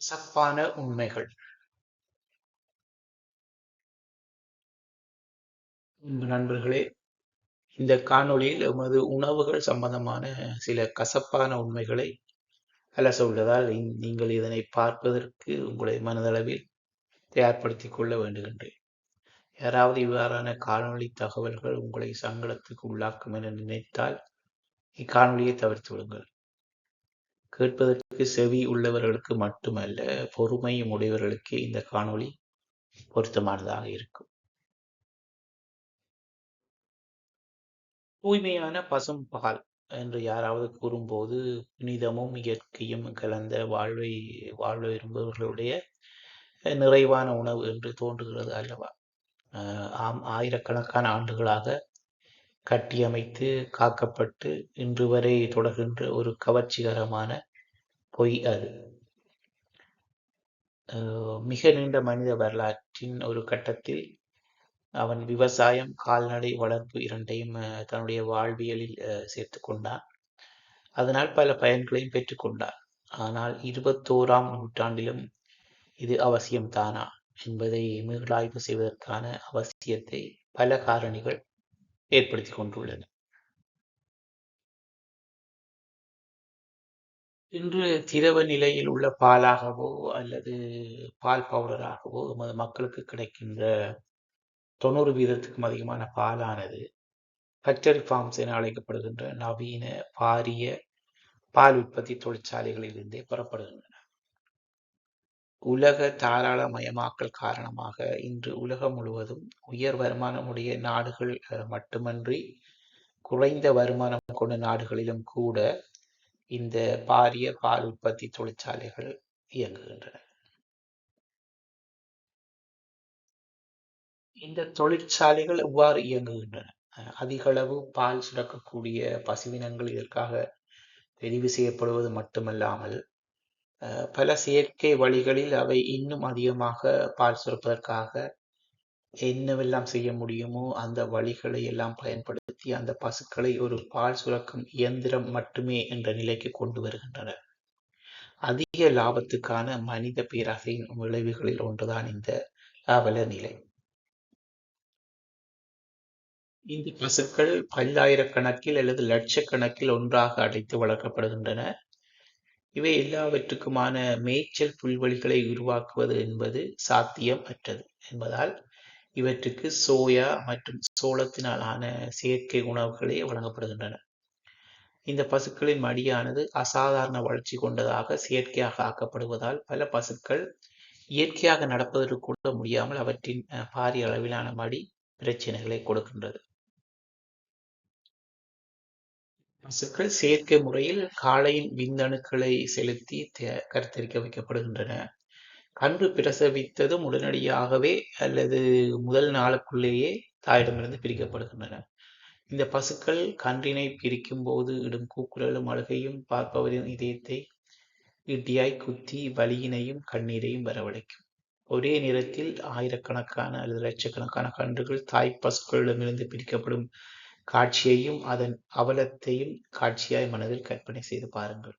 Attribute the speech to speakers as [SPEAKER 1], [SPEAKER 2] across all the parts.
[SPEAKER 1] கசப்பான உண்மைகள். நண்பர்களே இந்த காணொளியில் எமது உணவுகள் சம்பந்தமான சில கசப்பான உண்மைகளை அலச உள்ளதால் நீங்கள் இதனை பார்ப்பதற்கு உங்களை மனதளவில் தயார்படுத்திக் கொள்ள வேண்டுகின்றேன். யாராவது இவ்வாறான காணொளி தகவல்கள் உங்களை சங்கடத்துக்கு உள்ளாக்கும் என நினைத்தால் இக்காணொளியை தவிர்த்து விடுங்கள். கேட்பதற்கு செவி உள்ளவர்களுக்கு மட்டுமல்ல பொறுமையும் உடையவர்களுக்கு இந்த காணொளி பொருத்தமானதாக இருக்கும். தூய்மையான பசும் பால் என்று யாராவது கூறும்போது புனிதமும் இயற்கையும் கலந்த வாழ்வை வாழ விரும்பவர்களுடைய நிறைவான உணவு என்று தோன்றுகிறது அல்லவா? அஹ் ஆம் ஆயிரக்கணக்கான ஆண்டுகளாக கட்டியமைத்து காக்கப்பட்டு இன்று வரை தொடர்கின்ற ஒரு கவர்ச்சிகரமான பொய் அது. அஹ் மிக நீண்ட மனித வரலாற்றின் ஒரு கட்டத்தில் அவன் விவசாயம் கால்நடை வளர்ப்பு இரண்டையும் தன்னுடைய வாழ்வியலில் சேர்த்து சேர்த்துக் கொண்டான். அதனால் பல பயன்களையும் பெற்றுக்கொண்டான் ஆனால் இருபத்தோராம் நூற்றாண்டிலும் இது அவசியம்தானா என்பதை மீளாய்வு செய்வதற்கான அவசியத்தை பல காரணிகள் ஏற்படுத்தி கொண்டுள்ளன. இன்று திரவ நிலையில் உள்ள பாலாகவோ அல்லது பால் பவுடராகவோ எமது மக்களுக்கு கிடைக்கின்ற தொண்ணூறு வீதத்துக்கும் அதிகமான பாலானது ஃபேக்டரி ஃபார்ம்ஸ் என அழைக்கப்படுகின்ற நவீன பாரிய பால் உற்பத்தி தொழிற்சாலைகளிலிருந்தே பெறப்படுகின்றன. உலக தாராளமயமாக்கல் காரணமாக இன்று உலகம் முழுவதும் உயர் வருமானமுடைய நாடுகள் அஹ், மட்டுமன்றி குறைந்த வருமானம் கொண்ட நாடுகளிலும் கூட இந்த பாரிய பால் உற்பத்தி தொழிற்சாலைகள் இயங்குகின்றன. இந்த தொழிற்சாலைகள் எவ்வாறு இயங்குகின்றன? அதிகளவு பால் சுரக்கக்கூடிய பசுவினங்கள் இதற்காக தெரிவு செய்யப்படுவது மட்டுமல்லாமல் பல செயற்கை வழிகளில் அவை இன்னும் அதிகமாக பால் சுரப்பதற்காக என்னவெல்லாம் செய்ய முடியுமோ அந்த வழிகளை எல்லாம் பயன்படுத்தி அந்த பசுக்களை ஒரு பால் சுரக்கும் இயந்திரம் மட்டுமே என்ற நிலைக்கு கொண்டு வருகின்றனர் அதிக லாபத்துக்கான மனித பேராசையின் விளைவுகளில் ஒன்றுதான் இந்த அவல நிலை. இந்த பசுக்கள் பல்லாயிரக்கணக்கில் அல்லது லட்சக்கணக்கில் ஒன்றாக அடைத்து வளர்க்கப்படுகின்றன. இவை எல்லாவற்றுக்குமான மேய்ச்சல் புல்வெளிகளை உருவாக்குவது என்பது சாத்தியம் அற்றது என்பதால் இவற்றுக்கு சோயா மற்றும் சோளத்தினாலான செயற்கை உணவுகளே வழங்கப்படுகின்றன. இந்த பசுக்களின் மடியானது அசாதாரண வளர்ச்சி கொண்டதாக செயற்கையாக ஆக்கப்படுவதால் பல பசுக்கள் இயற்கையாக நடப்பதற்கு கூட முடியாமல் அவற்றின் பாரிய அளவிலான மடி பிரச்சனைகளை கொடுக்கின்றது. பசுக்கள் செயற்கை முறையில் காளையின் விந்தணுக்களை செலுத்தி கருத்தரிக்க வைக்கப்படுகின்றன. கன்று பிரசவித்ததும் உடனடியாகவே அல்லது முதல் நாளுக்குள்ளேயே தாயிடமிருந்து பிரிக்கப்படுகின்றன. இந்த பசுக்கள் கன்றினை பிரிக்கும் போது இடும் கூக்குரலும் அழுகையும் பார்ப்பவரின் இதயத்தை இட்டியாய் குத்தி வலியினையும் கண்ணீரையும் வரவழைக்கும். ஒரே நேரத்தில் ஆயிரக்கணக்கான அல்லது லட்சக்கணக்கான கன்றுகள் தாய் பசுக்களிடமிருந்து பிரிக்கப்படும் காட்சியையும் அதன் அவலத்தையும் காட்சியாய் மனதில் கற்பனை செய்து பாருங்கள்.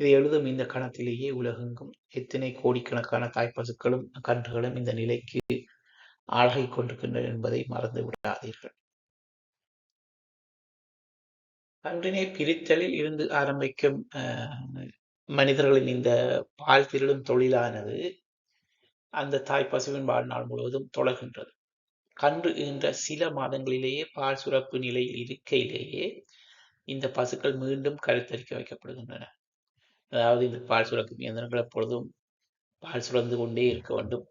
[SPEAKER 1] இதை எழுதும் இந்த கணத்திலேயே உலகெங்கும் எத்தனை கோடிக்கணக்கான தாய்ப்பசுக்களும் கன்றுகளும் இந்த நிலைக்கு ஆளாகிக் கொண்டிருக்கின்றன என்பதை மறந்து விடாதீர்கள். கன்றினை பிரித்தலில் இருந்து ஆரம்பிக்கும் அஹ், மனிதர்களின் இந்த பால் திருடும் தொழிலானது அந்த தாய் பசுவின் வாழ்நாள் முழுவதும் தொடர்கின்றது. கன்று என்ற சில மாதங்களிலேயே பால் சுரப்பு நிலையில் இருக்கையிலேயே இந்த பசுக்கள் மீண்டும் கருத்தரிக்க வைக்கப்படுகின்றன. அதாவது இந்த பால் சுரக்கும் இயந்திரங்கள் எப்பொழுதும் பால் சுரந்து கொண்டே இருக்க வேண்டும்.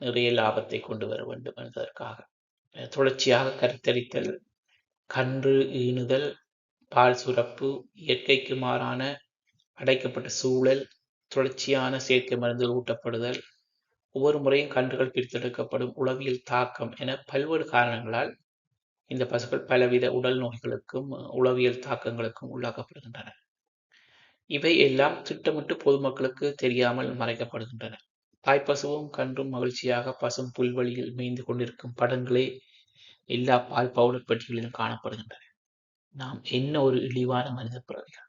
[SPEAKER 1] நிறைய லாபத்தை கொண்டு வர வேண்டும் என்பதற்காக. தொடர்ச்சியாக கருத்தரித்தல் கன்று ஈனுதல் பால் சுரப்பு இயற்கைக்கு மாறான அடைக்கப்பட்ட சூழல் தொடர்ச்சியான செயற்கை மருந்துகள் ஊட்டப்படுதல் ஒவ்வொரு முறையும் கன்றுகள் பிரித்தெடுக்கப்படும் உளவியல் தாக்கம் என பல்வேறு காரணங்களால் இந்த பசுக்கள் பலவித உடல் நோய்களுக்கும் உளவியல் தாக்கங்களுக்கும் உள்ளாக்கப்படுகின்றன. இவை எல்லாம் திட்டமிட்டு பொதுமக்களுக்கு தெரியாமல் மறைக்கப்படுகின்றன. தாய்ப்பசுவும் கன்றும் மகிழ்ச்சியாக பசும் புல்வெளியில் மேய்ந்து கொண்டிருக்கும் படங்களே எல்லா பால் பவுடர் பெட்டிகளிலும் காணப்படுகின்றன. நாம் என்ன ஒரு இழிவான மனித பிறவிகள்?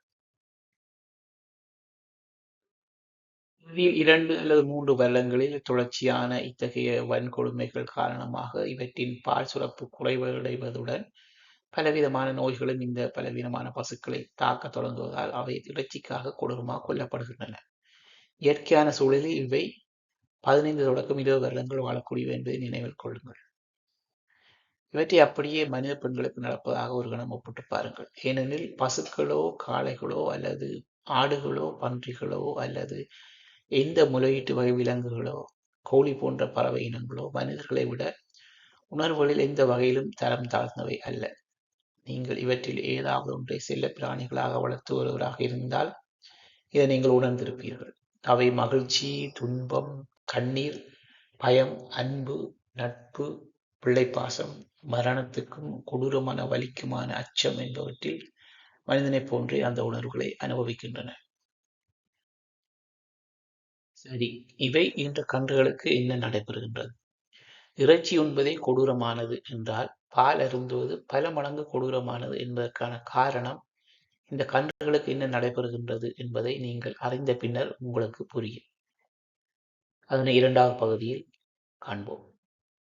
[SPEAKER 1] இரண்டு அல்லது மூன்று வருடங்களில் தொடர்ச்சியான இத்தகைய வன்கொடுமைகள் காரணமாக இவற்றின் பால் சுரப்பு குறைவடைவதுடன் பலவிதமான நோய்களும் இந்த பலவீனமான பசுக்களை தாக்கத் தொடங்குவதால் அவை இறைச்சிக்காக கொடூரமாக கொல்லப்படுகின்றன. இயற்கையான சூழலில் இவை பதினைந்து தொடக்கம் இருபது வருடங்கள் வாழக்கூடியவை என்பதை நினைவில் கொள்ளுங்கள். இவற்றை அப்படியே மனித பெண்களுக்கு நடப்பதாக ஒரு கணம் ஒப்பிட்டு பாருங்கள். ஏனெனில் பசுக்களோ காளைகளோ அல்லது ஆடுகளோ பன்றிகளோ அல்லது எந்த முலையீட்டு வகை விலங்குகளோ கோழி போன்ற பறவை இனங்களோ மனிதர்களை விட உணர்வுகளில் எந்த வகையிலும் தரம் தாழ்ந்தவை அல்ல. நீங்கள் இவற்றில் ஏதாவது ஒன்றை செல்ல பிராணிகளாக வளர்த்து வருவராக இருந்தால் இதை நீங்கள் உணர்ந்திருப்பீர்கள். அவை மகிழ்ச்சி துன்பம் கண்ணீர் பயம் அன்பு நட்பு பிள்ளைப்பாசம் மரணத்துக்கும் கொடூரமான வலிக்குமான அச்சம் என்பவற்றில் மனிதனைப் போன்றே அந்த உணர்வுகளை அனுபவிக்கின்றன. சரி இவை இன்று கன்றுகளுக்கு என்ன நடைபெறுகின்றது? இறைச்சி உண்பதே கொடூரமானது என்றால் பால் அருந்துவது பல மடங்கு கொடூரமானது என்பதற்கான காரணம் இந்த கன்றுகளுக்கு என்ன நடைபெறுகின்றது என்பதை நீங்கள் அறிந்த பின்னர் உங்களுக்கு புரியும். அதனை இரண்டாவது பகுதியில் காண்போம்.